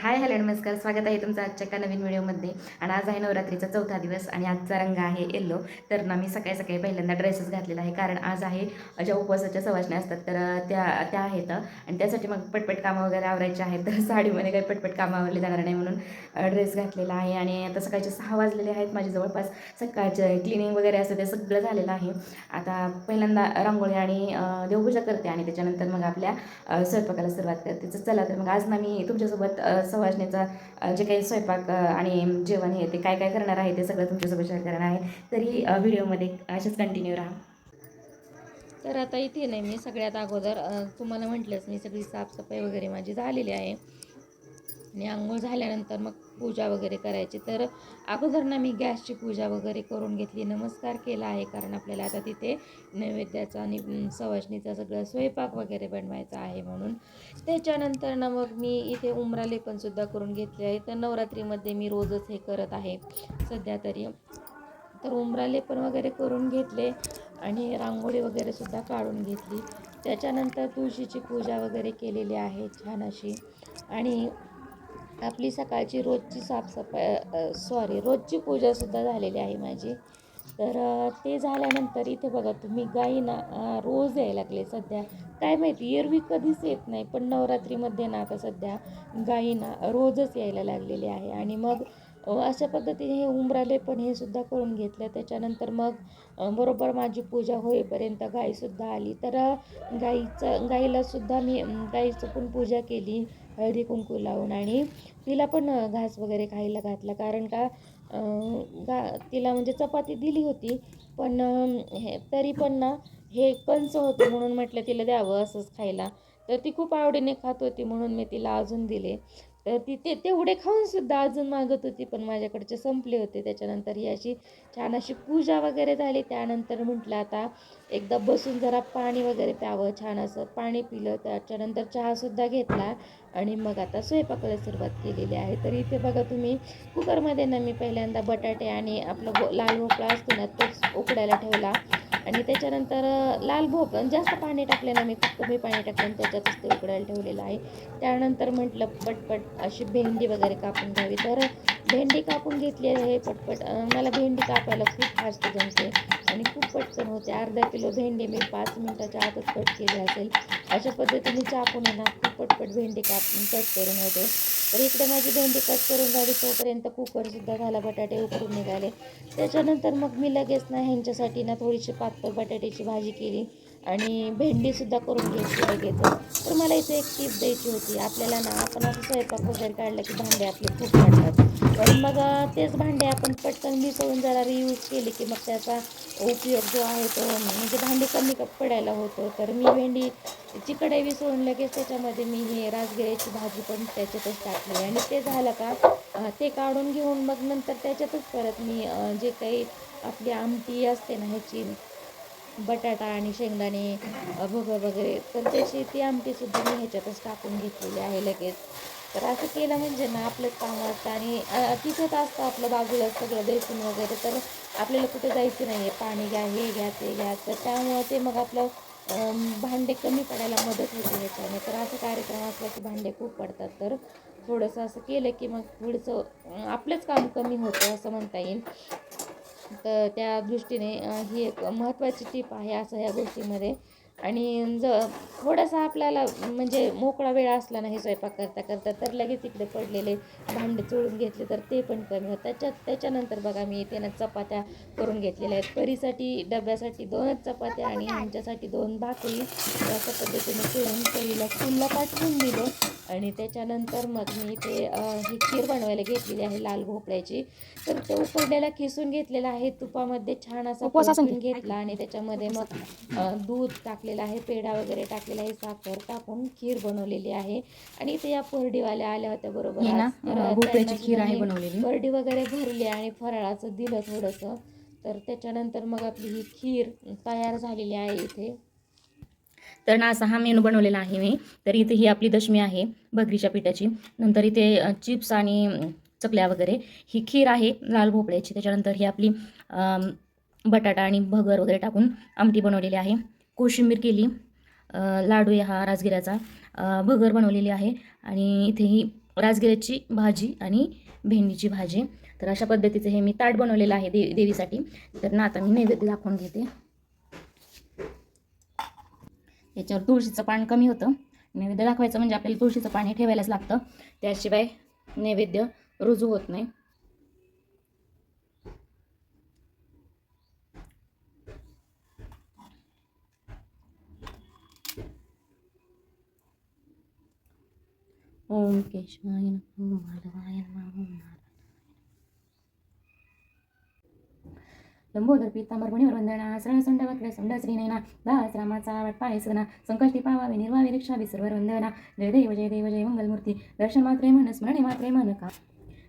Hi hello नमस्कार. स्वागत आहे तुमचं आजच्या एका नवीन व्हिडिओमध्ये. आणि आज आहे नवरात्रीचा चौथा दिवस आणि आजचा रंग आहे येल्लो तर ना मी सकाळी सकाळी पहिल्यांदा ड्रेसेस घातलेला आहे. कारण आज आहे ज्या उपवासाच्या सवासण्या असतात तर त्या त्या आहेत. आणि त्यासाठी मग पटपट कामं वगैरे आवरायचे आहेत. तर साडीमध्ये काही पटपट कामं आवरली जाणार नाही म्हणून ड्रेस घातलेला आहे. आणि आता सकाळचे सहा वाजलेले आहेत. माझे जवळपास सकाळचे क्लिनिंग वगैरे असं ते सगळं झालेलं आहे. आता पहिल्यांदा रांगोळी आणि देवपूजा करते. आणि त्याच्यानंतर मग आपल्या स्वयंपाकाला सुरुवात करते. तर चला तर मग आज ना मी तुमच्यासोबत सवासणीचा जे काही स्वयंपाक आणि जेवण हे ते काय काय करणार आहे ते सगळं तुमच्यासोबत शेअर करणार आहे. तरी व्हिडिओमध्ये असेच कंटिन्यू राहा. तर आता इथे नाही मी सगळ्यात अगोदर तुम्हाला म्हटलंच मी सगळी साफसफाई वगैरे माझी झालेली आहे. आणि आंघोळ झाल्यानंतर मग पूजा वगैरे करायची. तर अगोदर ना मी गॅसची पूजा वगैरे करून घेतली नमस्कार केला आहे. कारण आपल्याला आता तिथे नैवेद्याचा आणि सवाशणीचा सगळा सगळं स्वयंपाक वगैरे बनवायचा आहे म्हणून. त्याच्यानंतर ना मग मी इथे उमरा लेपनसुद्धा करून घेतले आहे. तर नवरात्रीमध्ये मी रोजच हे करत आहे सध्या तरी. तर उमरा लेपन वगैरे करून घेतले आणि रांगोळी वगैरे सुद्धा काढून घेतली. त्याच्यानंतर तुळशीची पूजा वगैरे केलेली आहे छान अशी. आणि आपली सकाळची रोजची साफसफाई सॉरी रोजची पूजासुद्धा झालेली आहे माझी. तर ते झाल्यानंतर इथे बघा तुम्ही गाईंना रोज यायला लागले सध्या. काय माहिती एरवी कधीच येत नाही पण नवरात्रीमध्ये ना आता सध्या गाईंना रोजच यायला लागलेली आहे. आणि मग अशा पद्धतीने हे उंबराले पण हे सुद्धा करून घेतलं. त्याच्यानंतर मग बरोबर माझी पूजा होईपर्यंत गाईसुद्धा आली. तर गाईचं गाईला सुद्धा मी गाईचं पण पूजा केली हळदी कुंकू लावून. आणि तिला पण घास वगैरे खायला घातला. कारण का गा तिला म्हणजे चपाती दिली होती. पण हे तरी पण ना हे कंच होतं म्हणून म्हटलं तिला द्यावं असंच खायला. तर ती खूप आवडीने खात होती म्हणून मी तिला अजून दिले. तर ती ते तेवढे खाऊन सुद्धा अजून मागत होती पण माझ्याकडचे संपले होते. त्याच्यानंतर ही अशी छान अशी पूजा वगैरे झाली. त्यानंतर म्हटलं आता एकदा बसून जरा पाणी वगैरे प्यावं छान असं पाणी पिलं. त्याच्यानंतर चहासुद्धा घेतला आणि मग आता स्वयंपाकाला सुरुवात केलेली आहे. तर इथे बघा तुम्ही कुकरमध्ये ना मी पहिल्यांदा बटाटे आणि आपला लाल भोपळा असतो ना तोच उकडायला ठेवला. आणि त्याच्यानंतर लाल भोपळा जास्त पाणी टाकले ना मी खूप कमी पाणी टाकलं त्याच्यातच ते उकडायला ठेवलेलं आहे. त्यानंतर म्हटलं पटपट अशी भेंडी वगैरे कापून घ्यावी. तर भेंडी कापून घेतली आहे पटपट. मला भेंडी कापायला खूप फास्ट जमते आणि खूप पटकन होते. अर्धा किलो भेंडी मी पाच मिनटाच्या आतच कट केली असेल. अशा पद्धतीने चाकून आहे ना खूप पटपट भेंडी कापून कट करून होते. तर इकडे माझी भेंडी कट करून झाली. तोपर्यंत कुकरसुद्धा झाला बटाटे उकडून निघाले. त्याच्यानंतर मग मी लगेच ना ह्यांच्यासाठी ना थोडीशी पातळ बटाट्याची भाजी केली. आणि भेंडीसुद्धा करून घेतली लगेच तर. मला इथे एक टीप द्यायची होती. आपल्याला ना आपण असं स्वयंपाक वगैरे काढलं की भांडे आपले खूप वाटतात पण मग तेच भांडे आपण पटकन मिसळून जरा रियूज केले की मग त्याचा उपयोग जो आहे तो म्हणजे भांडी कमी पडायला होतो. तर मी भेंडी चिकडे विसळून लगेच त्याच्यामध्ये मी हे राजगिऱ्याची भाजी पण त्याच्यातच टाकली. आणि ते झालं का ते काढून घेऊन मग नंतर त्याच्यातच परत मी जे काही आपली आमटी असते ना ह्याची बटाटा आणि शेंगदाणे भोगं वगैरे. तर त्याची ती आमटीसुद्धा मी ह्याच्यातच टाकून घेतलेली आहे लगेच. तर असं केलं म्हणजे ना आपलंच काम वाटतं आणि तिथंच असतं आपलं बाजूला सगळं बेसून वगैरे. तर आपल्याला कुठे जायचं नाही आहे पाणी घ्या हे घ्या ते घ्या. तर त्यामुळं ते मग आपलं भांडे कमी पडायला मदत होते ह्याच्याने. तर असं कार्यक्रम असला की भांडे खूप पडतात. तर थोडंसं असं केलं की मग पुढचं आपलंच काम कमी होतं असं म्हणता येईल. तर त्या दृष्टीने ही एक महत्त्वाची टीप आहे असं ह्या गोष्टीमध्ये. आणि ज थोडासा आपल्याला म्हणजे मोकळा वेळ असला नाही स्वयंपाक करता करता तर लगेच इकडे पडलेले भांडे चोळून घेतले तर ते पण कमी होतं त्याच्यात त्याच्यानंतर बघा मी इथे ना चपात्या करून घेतलेल्या आहेत. परीसाठी डब्यासाठी दोनच चपात्या आणि आमच्यासाठी दोन भाकरी. अशा पद्धतीने करून परीला स्कूलला पाठवून दिलं आणि त्याच्यानंतर मग मी इथे अ, ही खीर बनवायला घेतलेली आहे लाल भोपळ्याची. तर तो उकडलेला खिसून घेतलेला आहे. तुपामध्ये छान असा घेतला आणि त्याच्यामध्ये मग दूध टाकलेलं आहे पेढा वगैरे टाकलेला आहे साखर टाकून खीर बनवलेली आहे. आणि इथे या परडीवाल्या आल्या होत्या बरोबर. भोपळ्याची खीर आहे बनवलेली. परडी वगैरे भरली आणि फराळाचं दिलं थोडंसं. तर त्याच्यानंतर मग आपली ही खीर तयार झालेली आहे इथे. तर ना असा हा मेनू बनवलेला आहे मी. तर इथे ही आपली दशमी आहे भगरीच्या पिठाची. नंतर इथे चिप्स आणि चकल्या वगैरे. ही खीर आहे लाल भोपळ्याची. त्याच्यानंतर ही आपली बटाटा आणि भगर वगैरे टाकून आमटी बनवलेली आहे. कोशिंबीर केली लाडू हा राजगिऱ्याचा भगर बनवलेली आहे आणि इथे ही राजगिऱ्याची भाजी आणि भेंडीची भाजी. तर अशा पद्धतीचं हे मी ताट बनवलेलं आहे दे देवीसाठी. तर ना आता मी नैवेद्य दाखवून घेते. याच्यावर तुळशीचं पान कमी होतं. नैवेद्य दाखवायचं म्हणजे आपल्याला तुळशीचं पान हे ठेवायलाच लागतं. त्याशिवाय नैवेद्य रुजू होत नाही. ओम केशवाय नमः माधवाय नमः लंबोदर पीतांबर मुनिवर वंदना सरळसंड वक्र संड श्रीनयना दास रामाचा वाट पाय सगना संकष्टी पावावे निर्वावे रिक्षा विसर्वर वंदना जय देव जय देव जय मंगलमूर्ती दर्शन मात्रे मन स्मरणे मात्रे मन का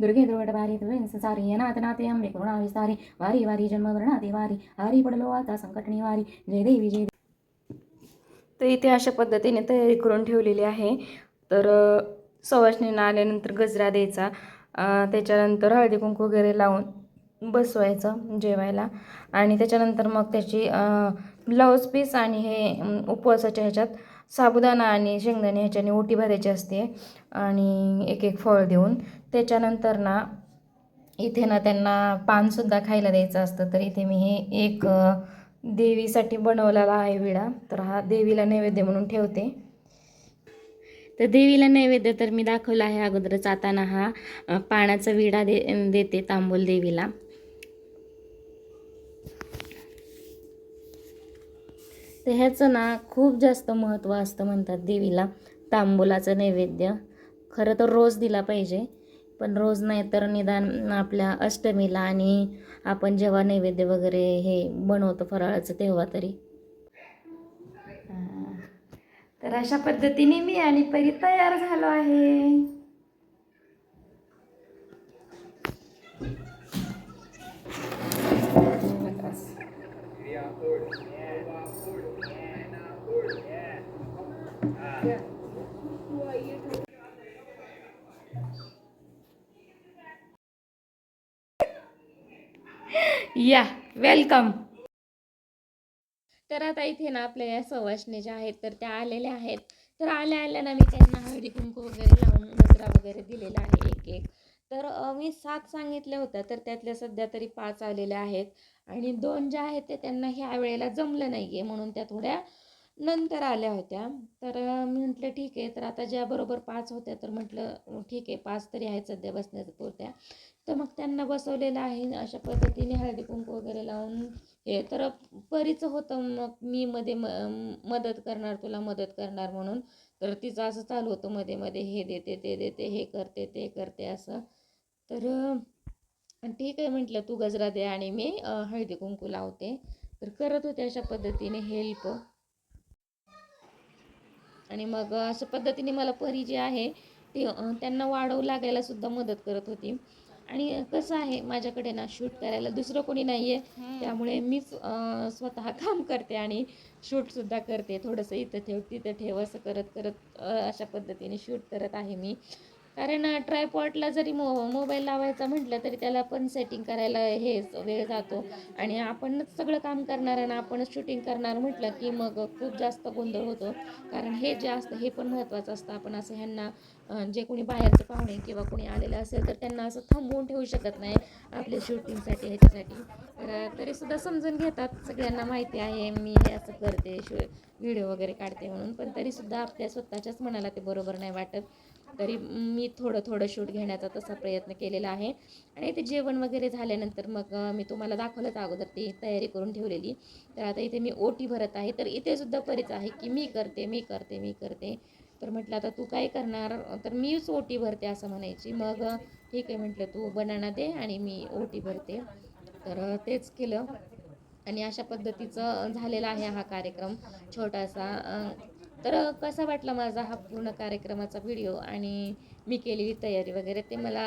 दुर्गे दुर्गट बारी तुझे सारी अनाथ नाते अंबे करुणा विस्तारी वारी वारी जन्म वर्णाते वारी हारी पडलो आता संकट निवारी जय देवी जय तर इथे अशा पद्धतीने तयारी करून ठेवलेली आहे. तर सवासणींना आल्यानंतर गजरा द्यायचा. त्याच्यानंतर हळदी कुंकू वगैरे लावून बसवायचं जेवायला. आणि त्याच्यानंतर मग त्याची ब्लाऊज पीस आणि हे उपवासाच्या ह्याच्यात साबुदाणा आणि शेंगदाणे ह्याच्याने ओटी भरायची असते. आणि एक एक फळ देऊन त्याच्यानंतर ना इथे ना त्यांना पानसुद्धा खायला द्यायचं असतं. तर इथे मी हे एक देवीसाठी बनवलेला आहे विडा. तर हा देवीला नैवेद्य म्हणून ठेवते. तर देवीला नैवेद्य तर मी दाखवला आहे अगोदरच. आता हा पाण्याचा विडा दे देते तांबूल देवीला. तर ह्याचं ना खूप जास्त महत्त्व असतं म्हणतात देवीला तांबुलाचं नैवेद्य. खरं तर रोज दिला पाहिजे पण रोज नाही तर निदान आपल्या अष्टमीला आणि आपण जेव्हा नैवेद्य वगैरे हे बनवतो फराळाचं तेव्हा तरी हा. तर अशा पद्धतीने मी आणि परी तयार झालो आहे. या वेलकम तर आता इथे ना आपल्या या सवासणी ज्या आहेत तर त्या आलेल्या आहेत. तर आल्या आल्या ना मी त्यांना हळदी कुंकू वगैरे लावून गजरा वगैरे दिलेला आहे एक एक. तर मी सात सांगितल्या होत्या तर त्यातल्या सध्या तरी पाच आलेल्या आहेत. आणि दोन ज्या आहेत ते त्यांना ह्या वेळेला जमलं नाही आहे म्हणून त्या थोड्या नंतर आल्या होत्या. तर मी म्हटलं ठीक आहे. तर आता ज्या बरोबर पाच होत्या तर म्हटलं ठीक आहे पाच तरी आहेत सध्या बसण्याच्या पुरत्या तर मग त्यांना बसवलेलं आहे अशा पद्धतीने हळदी कुंकू वगैरे लावून हे. तर परीचं होतं मग मी मध्ये म मदत करणार तुला मदत करणार म्हणून. तर तिचं असं चालू होतं मध्ये मध्ये हे देते ते देते हे करते ते करते असं. तर ठीक आहे म्हटलं तू गजरा दे आणि मी हळदी कुंकू लावते. तर करत होते अशा पद्धतीने हेल्प आणि मग अशा पद्धतीने मला परी जी आहे ती त्यांना वाढवू लागायला सुद्धा मदत करत होती. आणि कसं आहे माझ्याकडे ना शूट करायला दुसरं कोणी नाही आहे त्यामुळे मीच स्वतः काम करते आणि शूटसुद्धा करते. थोडंसं इथं ठेव तिथं ठेव असं करत करत अशा पद्धतीने शूट करत आहे मी. कारण ट्रायपॉटला जरी मो मोबाईल लावायचा म्हटलं तरी त्याला पण सेटिंग करायला हे वेळ जातो. आणि आपणच सगळं काम करणार आणि आपणच शूटिंग करणार म्हटलं की मग खूप जास्त गोंधळ होतो. कारण हे जे असतं हे पण महत्त्वाचं असतं. आपण असं ह्यांना जे कोणी बाहेरचे पाहुणे किंवा कोणी आलेलं असेल तर त्यांना असं थांबवून ठेवू शकत नाही आपल्या शूटिंगसाठी ह्याच्यासाठी. तर तरीसुद्धा समजून घेतात. सगळ्यांना माहिती आहे मी हे असं करते शू व्हिडिओ वगैरे काढते म्हणून. पण तरीसुद्धा आपल्या स्वतःच्याच मनाला ते बरोबर नाही वाटत. तरी मी थोडं थोडं शूट घेण्याचा तसा प्रयत्न केलेला आहे. आणि ते जेवण वगैरे झाल्यानंतर मग मी तुम्हाला दाखवलंच अगोदर ती तयारी करून ठेवलेली. तर आता इथे मी ओटी भरत आहे. तर इथे सुद्धा परिच आहे की मी करते मी करते मी करते. तर म्हटलं आता तू काय करणार? तर मीच ओटी भरते असं म्हणायची. मग ठीक आहे म्हटलं तू बनाना दे आणि मी ओटी भरते. तर तेच केलं. आणि अशा पद्धतीचं झालेला आहे हा कार्यक्रम. छोटासा तर कसा वाटला माझा हा पूर्ण कार्यक्रमाचा व्हिडिओ आणि मी केलेली तयारी वगैरे ते मला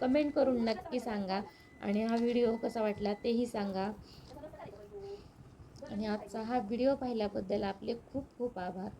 कमेंट करून नक्की सांगा. आणि हा व्हिडिओ कसा वाटला तेही सांगा. आणि आजचा हा व्हिडिओ पाहिल्याबद्दल आपले खूप खूप आभार.